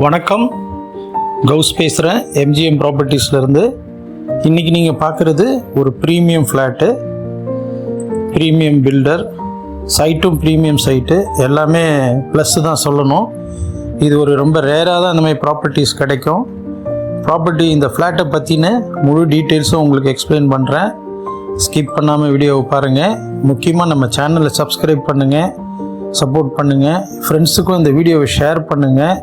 வணக்கம். கவுஸ் பேசுகிறேன் எம்ஜிஎம் ப்ராப்பர்ட்டிஸ்லேருந்து இன்றைக்கி நீங்கள் பார்க்குறது ஒரு ப்ரீமியம் ஃப்ளாட்டு ப்ரீமியம் பில்டர் சைட்டும் ப்ரீமியம் சைட்டு எல்லாமே ப்ளஸ்ஸு தான் சொல்லணும். இது ஒரு ரொம்ப ரேராக தான் இந்த மாதிரி ப்ராப்பர்ட்டிஸ் கிடைக்கும். ப்ராப்பர்ட்டி இந்த ஃப்ளாட்டை பற்றின முழு டீட்டெயில்ஸும் உங்களுக்கு எக்ஸ்பிளைன் பண்ணுறேன் ஸ்கிப் பண்ணாமல் வீடியோவை பாருங்கள் முக்கியமாக நம்ம சேனலை சப்ஸ்கிரைப் பண்ணுங்கள் சப்போர்ட் பண்ணுங்கள் ஃப்ரெண்ட்ஸுக்கும் இந்த வீடியோவை ஷேர் பண்ணுங்கள்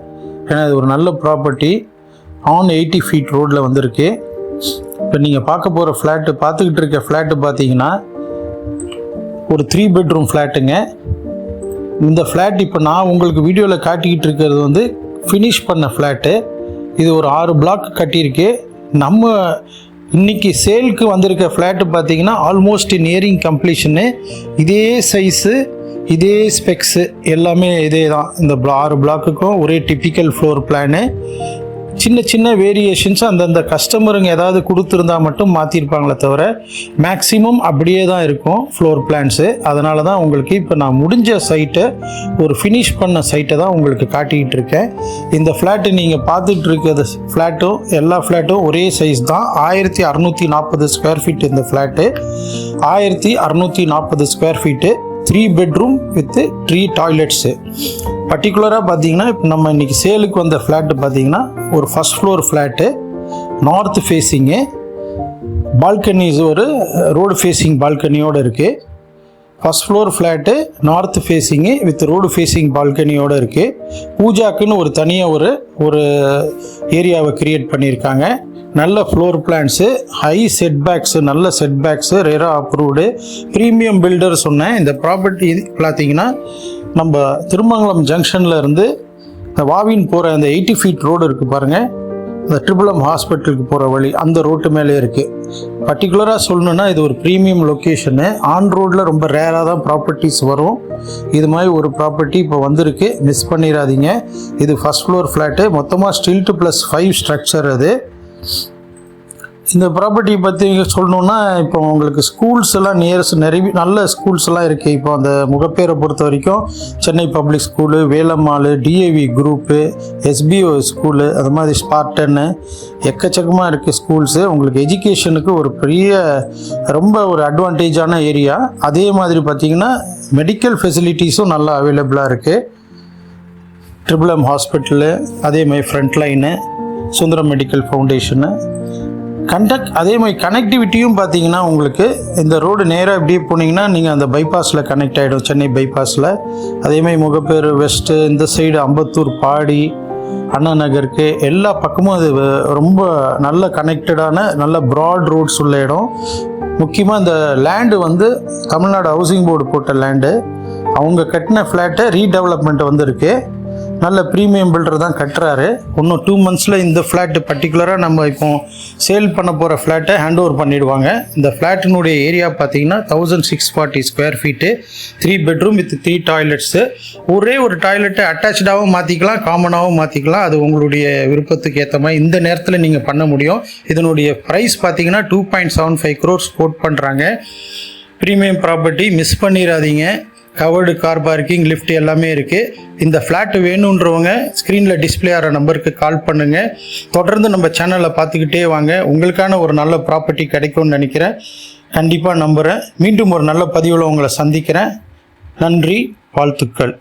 ஏன்னா இது ஒரு நல்ல ப்ராப்பர்ட்டி ஆன் எயிட்டி ஃபீட் ரோட்டில் வந்திருக்கு. இப்போ நீங்கள் பார்க்க போகிற ஃப்ளாட்டு பார்த்துக்கிட்டு இருக்க ஃப்ளாட்டு பார்த்தீங்கன்னா ஒரு த்ரீ பெட்ரூம் ஃப்ளாட்டுங்க இந்த ஃப்ளாட் இப்போ நான் உங்களுக்கு வீடியோவில் காட்டிக்கிட்டு இருக்கிறது வந்து ஃபினிஷ் பண்ண ஃப்ளாட்டு இது ஒரு ஆறு பிளாக் கட்டியிருக்கு. நம்ம இன்னைக்கு சேலுக்கு வந்திருக்க ஃப்ளாட்டு பார்த்தீங்கன்னா ஆல்மோஸ்ட் நியரிங் கம்ப்ளீஷனு இதே சைஸு இதே ஸ்பெக்ஸு எல்லாமே இதே தான் இந்த ஆறு பிளாக்குக்கும் ஒரே டிப்பிக்கல் ஃப்ளோர் பிளானு சின்ன சின்ன வேரியேஷன்ஸ் அந்தந்த கஸ்டமருங்க ஏதாவது கொடுத்துருந்தா மட்டும் மாற்றிருப்பாங்களே தவிர மேக்ஸிமம் அப்படியே தான் இருக்கும் ஃப்ளோர் பிளான்ஸு அதனால தான் உங்களுக்கு இப்போ நான் முடிஞ்ச சைட்டை ஒரு ஃபினிஷ் பண்ண சைட்டை தான் உங்களுக்கு காட்டிக்கிட்டு இருக்கேன். இந்த ஃப்ளாட்டு நீங்கள் பார்த்துட்டு இருக்கிறது ஃப்ளாட்டும் எல்லா ஃப்ளாட்டும் ஒரே சைஸ் தான். ஆயிரத்தி அறநூற்றி நாற்பது ஸ்கொயர் ஃபீட் இந்த ஃப்ளாட்டு ஆயிரத்தி அறநூற்றி நாற்பது square feet three bedroom with three toilets பர்டிகுலராக பார்த்தீங்கன்னா இப்போ நம்ம இன்றைக்கி சேலுக்கு வந்த ஃப்ளாட்டு பார்த்தீங்கன்னா ஒரு first floor flat north facing balconies ஒரு ரோடு ஃபேஸிங் பால்கனியோடு இருக்குது first floor flat north facing with road facing பால்கனியோடு இருக்குது பூஜாக்குன்னு ஒரு தனியாக ஒரு ஒரு ஏரியாவை க்ரியேட் பண்ணியிருக்காங்க. நல்ல ஃப்ளோர் பிளான்ஸு ஹை செட்பேக்ஸு நல்ல செட்பேக்ஸு ரேரா அப்ரூவ்டு ப்ரீமியம் பில்டர் சொன்னேன் இந்த ப்ராப்பர்ட்டி பார்த்தீங்கன்னா நம்ம திருமங்கலம் ஜங்ஷனில் இருந்து இந்த வாவின் போகிற அந்த எயிட்டி ஃபீட் ரோடு இருக்குது பாருங்கள் இந்த ட்ரிபிளம் ஹாஸ்பிட்டலுக்கு போகிற வழி அந்த ரோட்டு மேலே இருக்குது பர்டிகுலராக சொல்லணுன்னா இது ஒரு ப்ரீமியம் லொக்கேஷனு ஆன் ரோட்டில் ரொம்ப ரேராக தான் ப்ராப்பர்ட்டிஸ் வரும். இது மாதிரி ஒரு ப்ராப்பர்ட்டி இப்போ வந்திருக்கு. மிஸ் பண்ணிடாதீங்க. இது ஃபஸ்ட் ஃப்ளோர் ஃப்ளாட்டு மொத்தமாக ஸ்டில்ட்டு ப்ளஸ் ஃபைவ் ஸ்ட்ரக்சர் அது. இந்த ப்ராப்பர்ட்டி பற்றி சொல்லணுன்னா இப்போ உங்களுக்கு ஸ்கூல்ஸ் எல்லாம் நியரஸ்ட் நிறைய நல்ல ஸ்கூல்ஸ் எல்லாம் இருக்குது இப்போ அந்த முகப்பேரை பொறுத்த வரைக்கும் Chennai public school Velammal DAV group SBO school அது மாதிரி ஸ்பார்டன்னு எக்கச்சக்கமாக இருக்குது ஸ்கூல்ஸு உங்களுக்கு எஜுகேஷனுக்கு ஒரு பெரிய ரொம்ப ஒரு அட்வான்டேஜான ஏரியா அதே மாதிரி பார்த்தீங்கன்னா மெடிக்கல் ஃபெசிலிட்டிஸும் நல்லா அவைலபிளாக இருக்குது ட்ரிபிள் எம் ஹாஸ்பிட்டலு அதே மாதிரி front line Sundaram medical foundation. Conduct அதே மாதிரி கனெக்டிவிட்டியும் பார்த்தீங்கன்னா உங்களுக்கு இந்த ரோடு நேராக இப்படியே போனீங்கன்னா நீங்கள் அந்த பைபாஸில் கனெக்ட் ஆகிடும் சென்னை பைபாஸில் அதே மாதிரி முகப்பேர் வெஸ்ட்டு இந்த சைடு அம்பத்தூர் பாடி அண்ணா நகருக்கு எல்லா பக்கமும் அது ரொம்ப நல்ல கனெக்டடான நல்ல ப்ராட் ரோட்ஸ் உள்ள இடம். முக்கியமாக இந்த லேண்டு வந்து தமிழ்நாடு ஹவுசிங் போர்டு போட்ட லேண்டு அவங்க கட்டின ஃப்ளாட்டை ரீடெவலப்மெண்ட் வந்திருக்கு. நல்ல ப்ரீமியம் பில்டர் தான் கட்டுறாரு. இன்னும் டூ மந்த்ஸில் இந்த ஃப்ளாட்டு பர்டிகுலராக நம்ம இப்போ சேல் பண்ண போகிற ஃப்ளாட்டை ஹேண்ட் ஓவர் பண்ணிடுவாங்க. இந்த ஃப்ளாட்டினுடைய ஏரியா பார்த்தீங்கன்னா thousand six forty square feet three bedroom with three toilets ஒரே ஒரு டாய்லெட்டை அட்டாச்சாகவும் மாற்றிக்கலாம் காமனாகவும் மாற்றிக்கலாம் அது உங்களுடைய விருப்பத்துக்கு ஏற்ற மாதிரி இந்த நேரத்தில் நீங்கள் பண்ண முடியும். இதனுடைய ப்ரைஸ் பார்த்தீங்கன்னா two point seven five crores quote பண்ணுறாங்க ப்ரீமியம் ப்ராப்பர்ட்டி மிஸ் பண்ணிடாதீங்க. கவர்டு கார் பார்க்கிங் லிஃப்ட் எல்லாமே இருக்குது இந்த ஃப்ளாட் வேணுன்றவங்க ஸ்க்ரீனில் டிஸ்ப்ளே ஆகிற நம்பருக்கு கால் பண்ணுங்கள் தொடர்ந்து நம்ம சேனலை பார்த்துக்கிட்டே வாங்க. உங்களுக்கான ஒரு நல்ல ப்ராப்பர்ட்டி கிடைக்கும்னு நினைக்கிறேன். கண்டிப்பாக நம்புகிறேன் மீண்டும் ஒரு நல்ல பதிவில் உங்களை சந்திக்கிறேன். நன்றி வாழ்த்துக்கள்.